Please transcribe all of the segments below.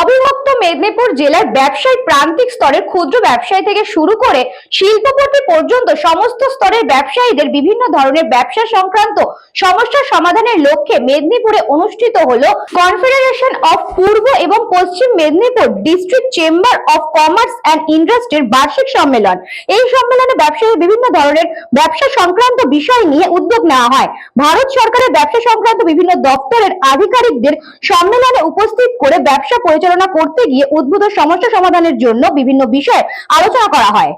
অবিভক্ত মেদিনীপুর জেলার ব্যবসায়ী প্রান্তিক স্তরের ক্ষুদ্র ব্যবসায়ী থেকে শুরু করে শিল্পপতি পর্যন্ত সমস্ত স্তরের ব্যবসায়ীদের বিভিন্ন ধরনের ব্যবসা সংক্রান্ত সমস্যা সমাধানের লক্ষ্যে মেদিনীপুরে অনুষ্ঠিত হলো কনফেডারেশন অফ পূর্ব এবং পশ্চিম Medinipur district chamber of commerce and ইন্ডাস্ট্রির বার্ষিক সম্মেলন। এই সম্মেলনে ব্যবসায়ী বিভিন্ন ধরনের ব্যবসা সংক্রান্ত বিষয় নিয়ে উদ্যোগ নেওয়া হয়। ভারত সরকারের ব্যবসা সংক্রান্ত বিভিন্ন দপ্তরের আধিকারিকদের সম্মেলনে উপস্থিত করে ব্যবসা পরিচালনা করতে গিয়ে উদ্ভূত সমস্যা সমাধানের জন্য বিভিন্ন বিষয়ে আলোচনা করা হয়।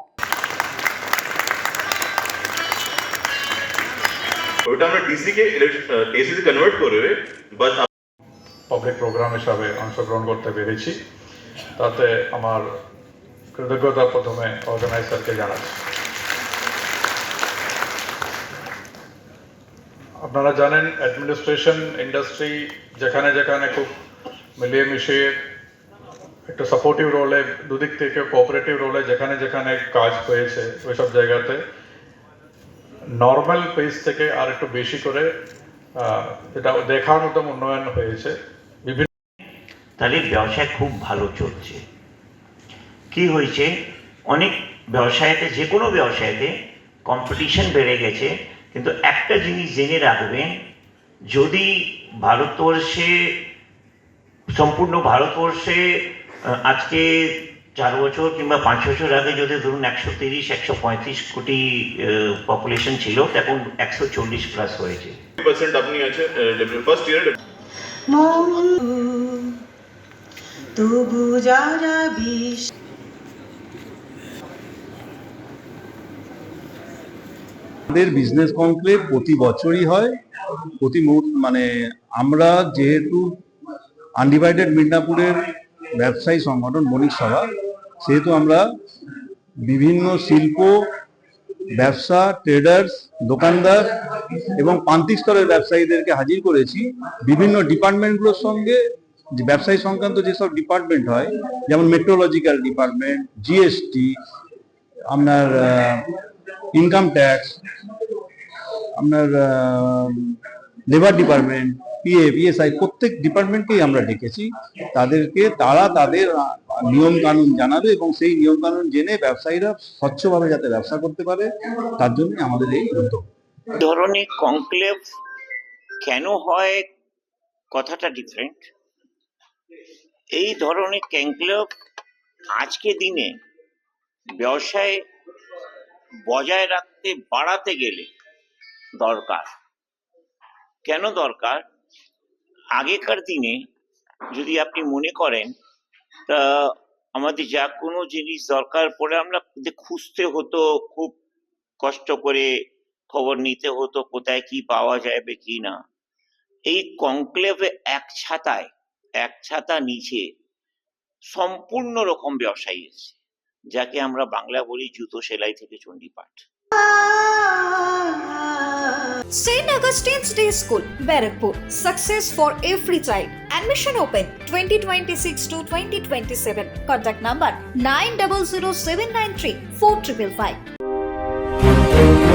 ওইটা আমরা ডিসি কে এসিতে কনভার্ট করে বাট পাবলিক প্রোগ্রাম হিসাবে অংশগ্রহণ করতে পেরেছি। তাতে আমার কৃতজ্ঞতা প্রথমে অর্গানাইজারকে জানাচ্ছি। আপনারা জানেন অ্যাডমিনিস্ট্রেশন ইন্ডাস্ট্রি যেখানে যেখানে খুব মিলিয়ে একটু সাপোর্টিভ রোলে দুদিক থেকে কোঅপারেটিভ রোলে যেখানে যেখানে কাজ হয়েছে ওইসব জায়গাতে নর্মাল পেস থেকে আর একটু বেশি করে যেটা দেখার মতো উন্নয়ন হয়েছে। বিভিন্ন তাহলে ব্যবসায় খুব ভালো চলছে। কি হয়েছে? অনেক ব্যবসায়তে, যে কোনো ব্যবসায়তে কম্পিটিশন বেড়ে গেছে, কিন্তু একটা জিনিস জেনে রাখবেন, যদি ভারতবর্ষে সম্পূর্ণ ভারতবর্ষে আজকে চার বছর কিংবা পাঁচ বছর আগে যদি ধরুন একশো তিরিশ একশো পঁয়ত্রিশ কোটি পপুলেশন ছিল এখন একশো চল্লিশ প্লাস হয়েছে। পার্সেন্ট আপনি আছে ফার্স্ট ইয়ারে তবু যারা বিষ আমাদের বিজনেস কনক্লেভ প্রতি বছরই হয়। প্রতি মুহূর্ত মানে আমরা যেহেতু আনডিভাইডেড মিদনাপুরের ব্যবসায়ী সংগঠন বণিক সভা, সেহেতু আমরা বিভিন্ন শিল্প, ব্যবসা ট্রেডার্স দোকানদার এবং প্রান্তিক স্তরের ব্যবসায়ীদেরকে হাজির করেছি। বিভিন্ন ডিপার্টমেন্টগুলোর সঙ্গে ব্যবসায়ী সংক্রান্ত যেসব ডিপার্টমেন্ট হয়, যেমন মেট্রোলজিক্যাল ডিপার্টমেন্ট জিএসটি আপনার ইনকাম ট্যাক্স আপনার লেবার ডিপার্টমেন্ট পিএ পিএসআই প্রত্যেক ডিপার্টমেন্টকেই আমরা ডেকেছি। তাদেরকে, তারা তাদের নিয়ম কানুন জানাবে এবং সেই নিয়ম কানুন জেনে ব্যবসায়ীরা স্বচ্ছভাবে যাতে ব্যবসা করতে পারে, তার জন্য আমাদের এই উদ্যোগ। ধরনের কনক্লেভ কেন হয়? কথাটা ডিফারেন্ট এই ধরনের কনক্লেভ আজকে দিনে ব্যবসায় বজায় রাখতে, বাড়াতে গেলে দরকার। কেন দরকার? আগেকার দিনে যদি আপনি মনে করেন, তা আমাদের যা কোনো জিনিস দরকার পড়ে আমরা খুঁজতে হতো, খুব কষ্ট করে খবর নিতে হতো কোথায় কি পাওয়া যাবে কি না। এই কনক্লেভে এক ছাতায়, এক ছাতা নিচে সম্পূর্ণ রকম ব্যবসায়ী এসেছে, যাকে আমরা বাংলা বলি জুতো সেলাই থেকে চণ্ডীপাঠ। St. Augustine's Day School, Barakpur. Success for every child. Admission open 2026 to 2027. Contact number 900793